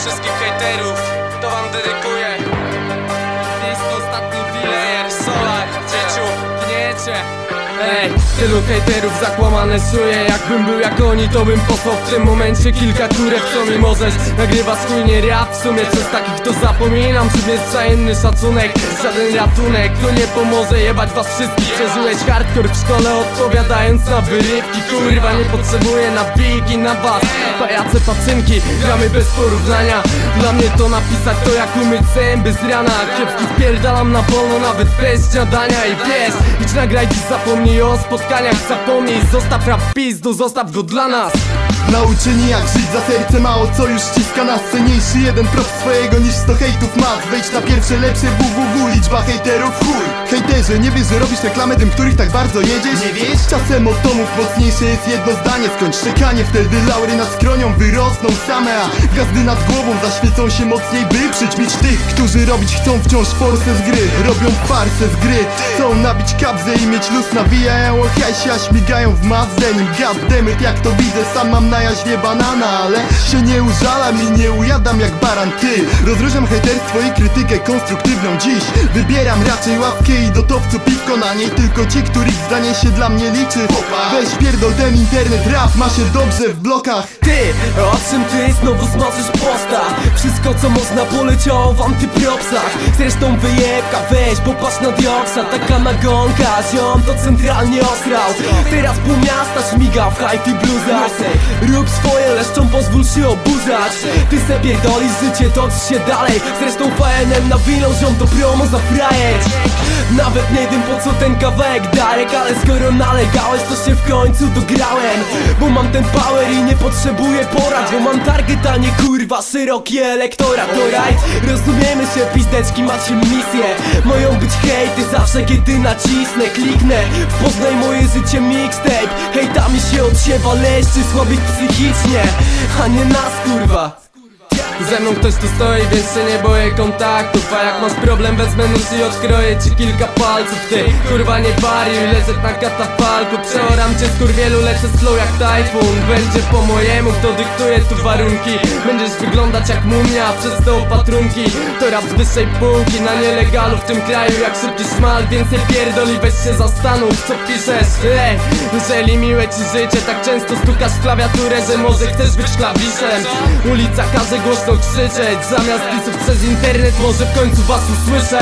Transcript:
wszystkich hejterów To wam dedykuję. Jest ostatni player, Solar, dzieciu, gniecie Ej, tylu hejterów zakłamane czuje Jakbym był jak oni, to bym posłał w tym momencie kilka kurek Co mi możesz, nagrywa spójnie rap. W sumie przez takich to zapominam. Czym jest wzajemny szacunek, żaden ratunek. To nie pomoże jebać was wszystkich. Przeżyłeś hardcore w szkole odpowiadając na wyrywki. Kurwa, nie potrzebuję nabijki na was Pajace pacynki, gramy bez porównania. Dla mnie to napisać to jak umyć zęby z rana. Kiepski wpierdalam na wolno nawet bez śniadania I wiesz, idź nagraj dziś zapomnij o spotkaniach Zapomnij, zostaw rap pizdu, zostaw go dla nas Nauczeni jak żyć za serce mało co już ściska nas Cenniejszy jeden prop swojego niż 100 hejtów mas Wejdź na pierwsze lepsze www, liczba hejterów chuj. Hejterze, nie wiesz, że robisz reklamę tym, których tak bardzo jedziesz? Nie wiesz? Czasem od tomów mocniejsze jest jedno zdanie Skończ czekanie, wtedy laury nad skronią wyrosną same A gwiazdy nad głową zaświecą się mocniej by przyćmić tych, którzy robić chcą wciąż forsę z gry. Robią farsę z gry, chcą nabić kabzę i mieć luz. Nawijają o hajsia, śmigają w mazdę Nim goddammit, jak to widzę, sam mam na jaźwie banana Ale się nie użalam i nie ujadam jak baran ty. Rozróżniam hejterstwo i krytykę konstruktywną. Dziś Wybieram raczej łapkę i do topcu piwko na niej. Tylko ci, których zdanie się dla mnie liczy. Weź pierdol ten internet, rap ma się dobrze w blokach. Ty, o czym ty znowu smażysz posta? Wszystko co można poleciało w antypropsach. Zresztą wyjebka, weź, popatrz na dioksa. Taka nagonka, ziom to centralnie osrał. Teraz pół miasta śmiga w hi-fi bluzach. Rób swoje, leszczą pozwól się oburzać Ty se pierdolisz życie, toczy się dalej. Zresztą FNM nawinął ziom to promo za frajer. Nawet nie wiem po co ten kawałek Darek Ale skoro nalegałeś to się w końcu dograłem. Bo mam ten power i nie potrzebuję porad Bo mam target, a nie kurwa szeroki elektorat Alright, rozumiemy się pizdeczki, macie misję. Moją być hejty zawsze kiedy nacisnę Kliknę, poznaj moje życie mixtape. Hejtami się odsiewa leszczy, słabych psychicznie A nie nas kurwa ze mną ktoś tu stoi, więc się nie boję kontaktów A jak masz problem, wezmę nóż i odkroję ci kilka palców. Ty, kurwa nie wariuj, lecę na katafalku. Przeoram cię z kurwielu, lecę z flow jak tajfun. Będzie po mojemu, kto dyktuje tu warunki. Będziesz wyglądać jak mumia przez te opatrunki. To rap z wyższej półki, na nielegalu w tym kraju Jak szybki szmal, więcej pierdol i weź się zastanów Co piszesz, ej Jeżeli miłe ci życie, tak często stukasz w klawiaturę Że może chcesz być klawiszem. Ulica każe głośno krzyczeć. Zamiast pisów przez internet może w końcu was usłyszę